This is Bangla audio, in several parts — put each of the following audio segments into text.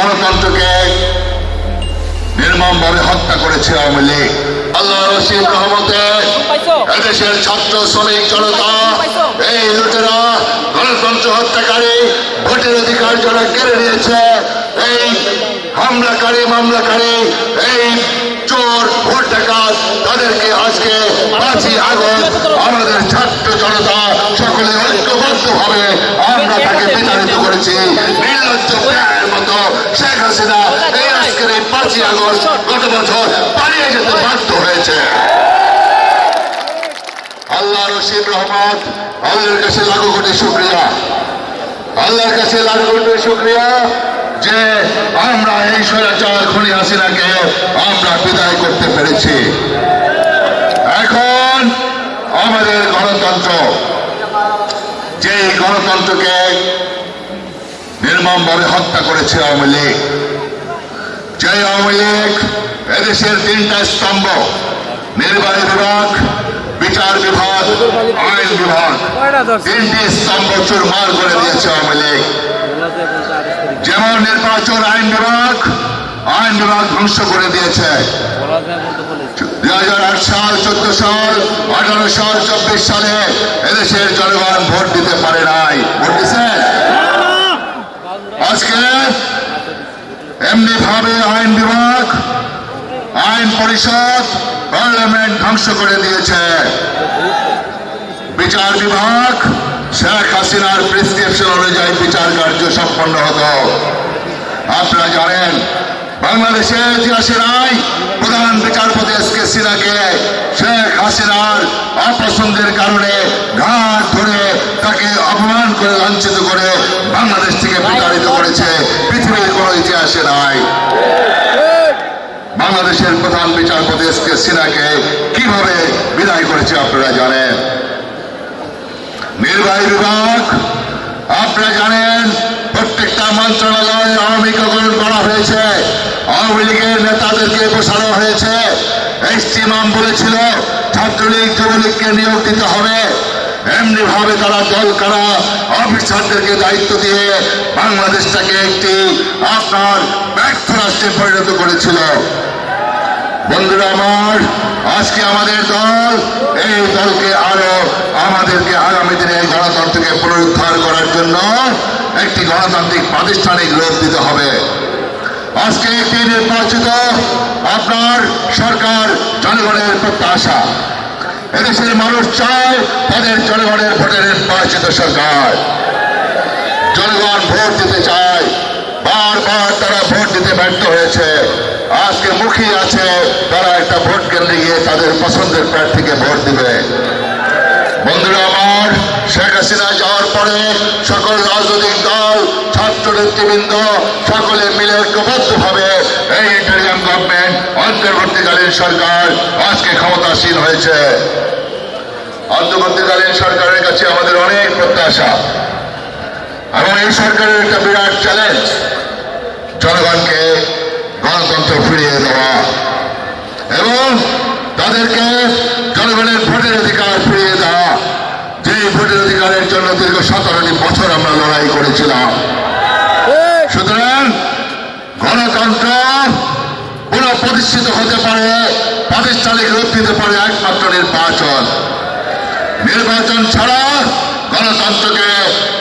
গণতন্ত্রকে নির্মমভাবে হত্যা করেছে আওয়ামী লীগ। আল্লাহ রসিম রহমতে এদেশের ছাত্র শ্রমিক জনতা এই লুটেরা গণতন্ত্র হত্যাকারী ভোটের অধিকার যারা কেড়ে নিয়েছে এই হামলাকারী মামলাকারী এই চোর ভোট ডাকাত তাদেরকে আজকে পাঁচই আগস্ট আমাদের ছাত্র জনতা সকলে ঐক্যবদ্ধ ভাবে পাঁচই আগস্ট গত বছর পালিয়ে যেতে বাধ্য হয়েছে। আল্লাহ রশিদ রহমত আল্লাহর কাছে লাখো কোটি শুক্রিয়া। আল্লাহর কাছে লাখো কোটি শুক্রিয়া যে আমরা এই স্বৈরাচার খনি হাসিনাকে আমরা বিদায় করতে পেরেছি। এখন আমাদের গণতন্ত্র যে গণতন্ত্রকে নির্মমভাবে হত্যা করেছে আওয়ামী লীগ যে আওয়ামী লীগ, এদেশের তিনটা স্তম্ভ, নির্বাহী বিভাগ, বিচার বিভাগ, আইন বিভাগ, তিনটি স্তম্ভ চুরমার করে দিয়েছে আওয়ামী লীগ। যেমন নির্বাচন আইন বিভাগ আইন বিভাগ ধ্বংস করে দিয়েছে। দুই হাজার আট সাল, চোদ্দ সাল, আঠারো সাল, চব্বিশ সালে এদেশের জনগণ ভোট দিতে পারে নাই। ভোট দিচ্ছে আজকে এমনি ভাবে আইন বিভাগ, আইন পরিষদ, পার্লামেন্ট ধ্বংস করে দিয়েছে। বিচার বিভাগ, শেখ হাসিনার প্রেসক্রিপশন অনুযায়ী বিচার কার্য সম্পন্ন হতো। আপনারা জানেন, বাংলাদেশের ইতিহাসে নাই প্রধান বিচারপতি এস কে সিনহাকে শেখ হাসিনার অপছন্দের কারণে ঘাট ধরে তাকে অপমান করে লাঞ্ছিত বাংলাদেশ থেকে বিতাড়িত করেছে, পৃথিবীর কোনো ইতিহাসে নাই। বাংলাদেশের প্রধান বিচারপতি এস কে সিনহাকে কীভাবে বিদায় করেছে আপনারা জানেন? নির্বাহী বিভাগ, আপনারা জানেন, প্রত্যেকটা মন্ত্রণালয় আওয়ামীকরণ করা হয়েছে। আওয়ামী লীগের নেতাদেরকে বসানো হয়েছে। ইস্তিমাম বলেছিল, ছাত্রলীগ যুবলীগকে নিয়োগ দিতে হবে। এমনি ভাবে তারা দল, কারা অফিসারদেরকে দায়িত্ব দিয়ে বাংলাদেশটাকে একটি আপনার ব্যর্থ রাষ্ট্রে পরিণত করেছিল। বন্ধুরা আমার, আজকে আমাদের দল, এই দলকে আরও আমাদেরকে আগামী দিনে গণতন্ত্রকে পুনরুদ্ধার করার জন্য একটি গণতান্ত্রিক প্রাতিষ্ঠানিক রূপ দিতে হবে। আজকে একটি নির্বাচিত আপনার সরকার, জনগণের প্রত্যাশা। এদেশের মানুষ চায় তাদের জনগণের ভোটের নির্বাচিত সরকার। জনগণ ভোট দিতে চায়। বারবার তারা ভোট দিতে ব্যর্থ হয়েছে। আজকে মুখী আছে, তারা একটা ভোট কেন্দ্রে গিয়ে তাদের পছন্দের প্রার্থীকে ভোট দিবে। বন্ধুরা আমার, শেখ হাসিনা যাওয়ার পরে সকল রাজনৈতিক দল নেতৃবৃন্দ সকলে মিলে ঐক্যবদ্ধ ভাবে এই ইন্টারিয়াম গভর্নমেন্ট অন্তর্বর্তীকালীন সরকার আজকে ক্ষমতাসীন হয়েছে। অন্তর্বর্তীকালীন সরকারের কাছে আমাদের অনেক প্রত্যাশা। এবং এই সরকারের একটা বিরাট চ্যালেঞ্জ জনগণকে গণতন্ত্র ফিরিয়ে দেওয়া এবং তাদেরকে জনগণের ভোটের অধিকার ফিরিয়ে দেওয়া। যে ভোটের অধিকারের জন্য দীর্ঘ সতেরোটি বছর আমরা লড়াই করেছিলাম সুতরাং গণতন্ত্র পুনঃপ্রতিষ্ঠিত হতে পারে, প্রাতিষ্ঠানিক রূপ দিতে পারে একমাত্র নির্বাচন। নির্বাচন ছাড়া গণতন্ত্রকে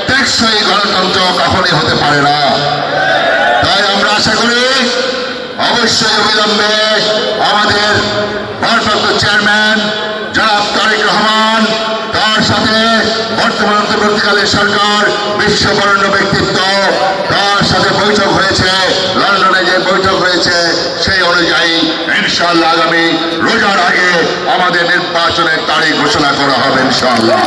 টেকসই গণতন্ত্র কখনই হতে পারে না। তাই আমরা আশা করি, অবশ্যই অবিলম্বে আমাদের ভারপ্রাপ্ত চেয়ারম্যান জনাব তারেক রহমান, তার সাথে বর্তমান অন্তর্বর্তীকালীন সরকার বিশ্ববরণ্য ব্যক্তিত্ব তার সাথে বৈঠক হয়েছে লন্ডনে যে বৈঠক হয়েছে সেই অনুযায়ী ইনশাল্লাহ আগামী রোজার আগে আমাদের নির্বাচনের তারিখ ঘোষণা করা হবে ইনশাল্লাহ